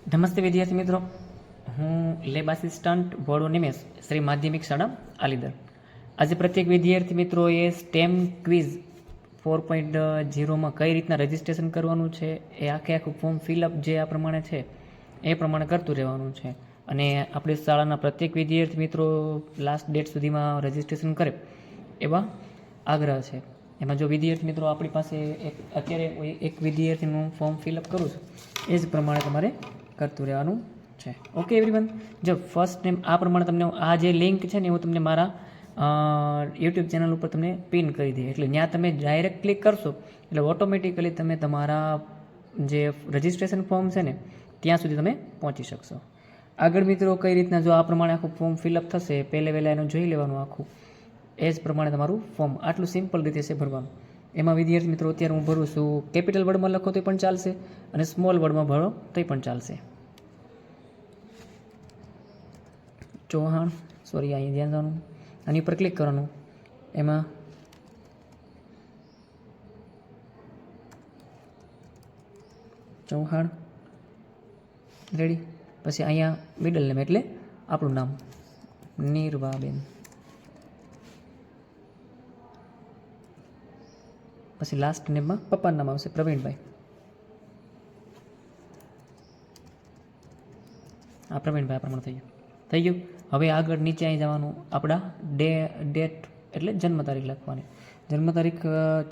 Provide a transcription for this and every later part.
નમસ્તે વિદ્યાર્થી મિત્રો. હું લેબ આસિસ્ટન્ટ વડો નિમેશ, શ્રી માધ્યમિક શાળા આલીદર આજે પ્રત્યેક વિદ્યાર્થી મિત્રોએ સ્ટેમ ક્વિઝ ફોર પોઈન્ટ ઝીરોમાં કઈ રીતના રજિસ્ટ્રેશન કરવાનું છે, એ આખે આખું ફોર્મ ફિલઅપ જે આ પ્રમાણે છે, એ પ્રમાણે કરતું રહેવાનું છે. અને આપણી શાળાના પ્રત્યેક વિદ્યાર્થી મિત્રો લાસ્ટ ડેટ સુધીમાં રજિસ્ટ્રેશન કરે એવા આગ્રહ છે. એમાં જો વિદ્યાર્થી મિત્રો આપણી પાસે એક, અત્યારે એક વિદ્યાર્થીનું ફોર્મ ફિલઅપ કરું છું, એ જ પ્રમાણે તમારે કરતું રહેવાનું છે. ઓકે એવરીવન જો ફર્સ્ટ નેમ આ પ્રમાણે તમને આ જે લિંક છે ને હું તમને મારા યુટ્યુબ ચેનલ ઉપર તમને પિન કરી દઈએ. એટલે ત્યાં તમે ડાયરેક્ટ ક્લિક કરશો, એટલે ઓટોમેટિકલી તમે તમારા જે રજિસ્ટ્રેશન ફોર્મ છે ને, ત્યાં સુધી તમે પહોંચી શકશો. આગળ મિત્રો, કઈ રીતના જો આ પ્રમાણે આખું ફોર્મ ફિલઅપ થશે, પહેલે વહેલા એનું જોઈ લેવાનું આખું. એ જ પ્રમાણે તમારું ફોર્મ આટલું સિમ્પલ રીતે છે ભરવાનું. એમાં વિદ્યાર્થી મિત્રો, અત્યારે હું ભરું છું કેપિટલ વર્ડમાં લખો તો પણ ચાલશે અને સ્મોલ વર્ડમાં ભરો તોય પણ ચાલશે. ચૌહાણ સોરી અહીંયા ધ્યાન જવાનું આની ઉપર ક્લિક કરવાનું. એમાં ચૌહાણ રેડી પછી અહીંયા મિડલ નેમ એટલે આપણું નામ. નિર્વાબેન. પછી લાસ્ટ નેમમાં પપ્પાનું નામ આવશે પ્રવીણભાઈ. આ પ્રવીણભાઈ આ પ્રમાણે થઈ ગયું. થઈ ગયું? હવે આગળ નીચે અહીં જવાનું. આપણા ડે, ડેટ એટલે જન્મ તારીખ લખવાની. જન્મ તારીખ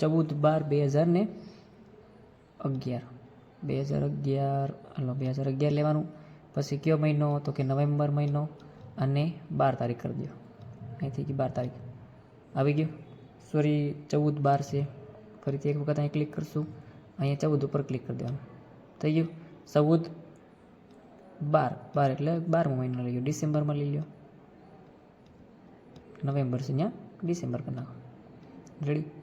ચૌદ બાર બે હજાર ને અગિયાર. બે હજાર અગિયાર, હલો, બે હજાર અગિયાર લેવાનું. પછી કયો મહિનો તો કે નવેમ્બર મહિનો અને બાર તારીખ કરી દો અહીંથી કે બાર તારીખ. આવી ગયો? સોરી, ચૌદ બાર છે. ફરીથી એક વખત અહીં ક્લિક કરશું. અહીંયા ચૌદ ઉપર ક્લિક કરી દેવાનું. થઈ ગયું? ચૌદ બાર બાર એટલે બારમો મહિનો લઈ લો ડિસેમ્બરમાં લઈ લો નવેમ્બર છે ત્યાં ડિસેમ્બર કરી રેડી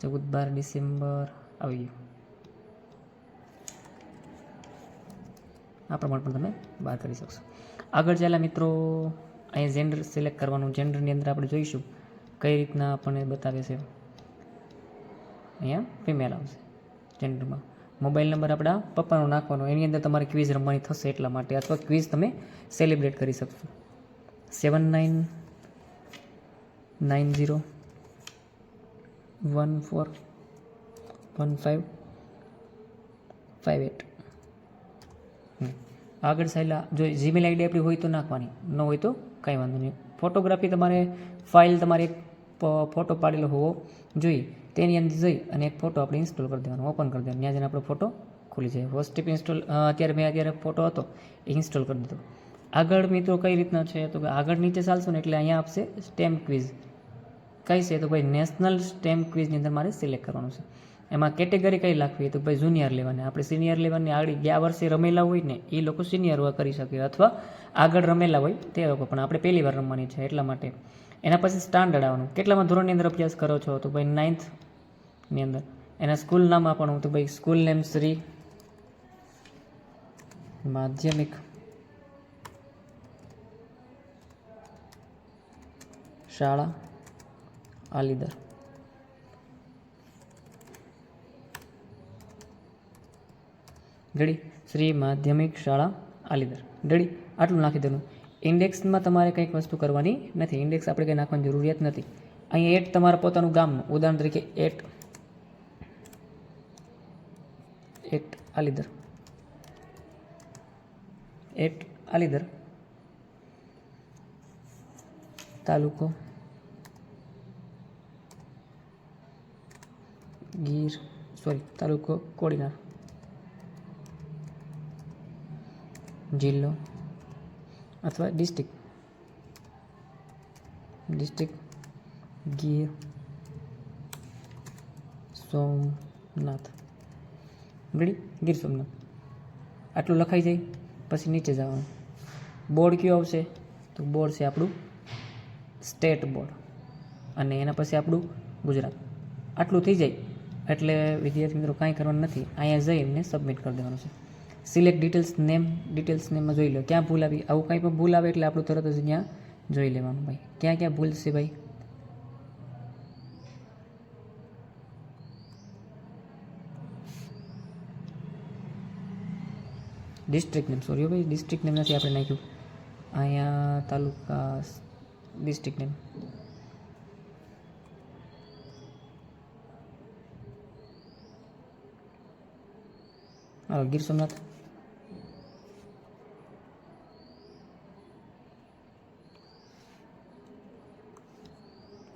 ચૌદ, બાર ડિસેમ્બર, આવી ગયું. આ પ્રમાણે પણ તમે બહાર કરી શકશો. આગળ ચાલ્યા મિત્રો, અહીંયા જેન્ડર સિલેક્ટ કરવાનું જેન્ડરની અંદર આપણે જોઈશું કઈ રીતના આપણને બતાવે છે. અહીંયા ફિમેલ આવશે. જેન્ડરમાં મોબાઈલ નંબર આપણા પપ્પાનો નાખવાનો. એની અંદર તમારે ક્વિઝ રમવાની થશે એટલા માટે. અથવા ક્વિઝ તમે સેલિબ્રેટ કરી શકશો. Seven nine nine zero one four one five five eight આગળ સાયલા, જો જીમેલ આઈડી આપણી હોય તો નાખવાની. ન હોય તો કાંઈ વાંધો નહીં. ફોટોગ્રાફી તમારે ફાઇલ તમારે ફોટો પાડેલો હોવો જોઈએ. તેની અંદર જઈ અને એક ફોટો આપણે ઇન્સ્ટોલ કરી દેવાનો ઓપન કરી દેવાનો. ત્યાં જઈને આપણો ફોટો ખુલી જાય. ફર્સ્ટ ઇન્સ્ટોલ અત્યારે મેં અત્યારે ફોટો હતો ઇન્સ્ટોલ કરી દીધો. આગળ મિત્રો કઈ રીતના છે? તો કે આગળ નીચે ચાલશો ને એટલે અહીંયા આપશે સ્ટેમ્પ ક્વિઝ કઈ છે? તો ભાઈ નેશનલ સ્ટેમ્પ ક્વિઝની અંદર મારે સિલેક્ટ કરવાનું છે. એમાં કેટેગરી કઈ રાખવી તો ભાઈ જુનિયર લેવાની આપણે સિનિયર લેવાની આગળ ગયા વર્ષે રમેલા હોય ને, એ લોકો સિનિયર કરી શકે. અથવા આગળ રમેલા હોય તે લોકો. પણ આપણે પહેલી વાર રમવાની છે એટલા માટે. એના પછી સ્ટાન્ડર્ડ આવવાનું. કેટલામાં ધોરણની અંદર અભ્યાસ કરો છો? તો ભાઈ નાઇન્થની અંદર. એના સ્કૂલ નામ આપવાનું તો ભાઈ સ્કૂલ નેમ શ્રી માધ્યમિક શાળા, આલીદર. રેડી શ્રી માધ્યમિક શાળા, આલીદર. રેડી આટલું નાખી દેવાનું ઇન્ડેક્સમાં તમારે કંઈક વસ્તુ કરવાની નથી. ઇન્ડેક્સ આપણે કંઈ નાખવાની જરૂરિયાત નથી. અહીં એટ તમારા પોતાનું ગામનું. ઉદાહરણ તરીકે at at Alidar. At Alidar તાલુકો ગીર, સોરી, તાલુકો કોડીનાર. જિલ્લો અથવા district? District Gir Somnath. Ready? Gir Somnath. આટલું લખાઈ જાય, પછી નીચે જવાનું. બોર્ડ કયું આવશે? તો બોર્ડ છે આપણું સ્ટેટ બોર્ડ. અને એના પછી આપણું ગુજરાત. આટલું થઈ જાય. એટલે વિદ્યાર્થી મિત્રો કાંઈ કરવાનું નથી. અહીંયા જઈને સબમિટ કરી દેવાનું છે. સિલેક્ટ ડિટેલ્સ નેમ ડિટેલ્સ નેમમાં જોઈ લો. ક્યાં ભૂલ આવી? આવું કાંઈ પણ ભૂલ આવે એટલે આપણું તરત જ ત્યાં જોઈ લેવાનું ભાઈ. ક્યાં ક્યાં ભૂલ છે ભાઈ? ડિસ્ટ્રિક્ટ નેમ સોરી ભાઈ. ડિસ્ટ્રિક્ટ નેમ નથી આપણે નાખ્યું. અહીંયા તાલુકા ડિસ્ટ્રિક્ટ નેમ ગીર સોમનાથ.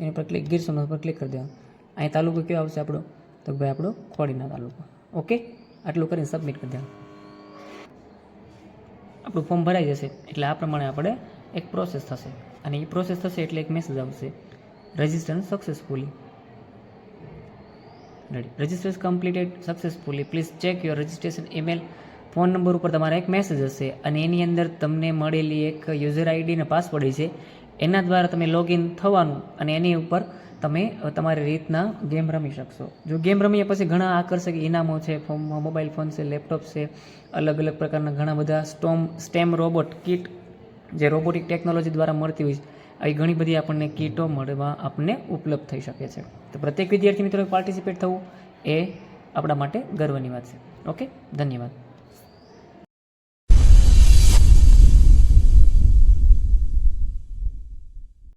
એની પર ક્લિક ગીર સોમનાથ પર ક્લિક કરી દેવાનું. અહીં તાલુકો કયો આવશે આપણો? તો ભાઈ આપણો ખોડીના તાલુકો. ઓકે આટલું કરીને સબમિટ કરી દેવાનું. આપણું ફોર્મ ભરાઈ જશે. એટલે આ પ્રમાણે આપણે એક પ્રોસેસ થશે. અને એ પ્રોસેસ થશે એટલે એક મેસેજ આવશે. Registration successfully ready registration completed successfully please check your registration email phone number ઉપર તમારા એક મેસેજ હશે. અને એની અંદર તમને મળેલી એક યુઝર આઈડી અને પાસવર્ડ છે એના દ્વારા તમે લોગિન થવાનું અને એની ઉપર તમે તમારી રીતના ગેમ રમી શકશો. જો ગેમ રમીએ પછી ઘણા આકર્ષક ઇનામો છે મોબાઈલ ફોન છે લેપટોપ છે, અલગ અલગ પ્રકારના ઘણા બધા સ્ટોમ સ્ટેમ રોબોટ કિટ જે રોબોટિક ટેકનોલોજી દ્વારા મળતી હોય છે, આવી ઘણી બધી આપણને કીટો મળવા આપણને ઉપલબ્ધ થઈ શકે છે. તો પ્રત્યેક વિદ્યાર્થી મિત્રો પાર્ટિસિપેટ થવું એ આપણા માટે ગર્વની વાત છે. ઓકે ધન્યવાદ.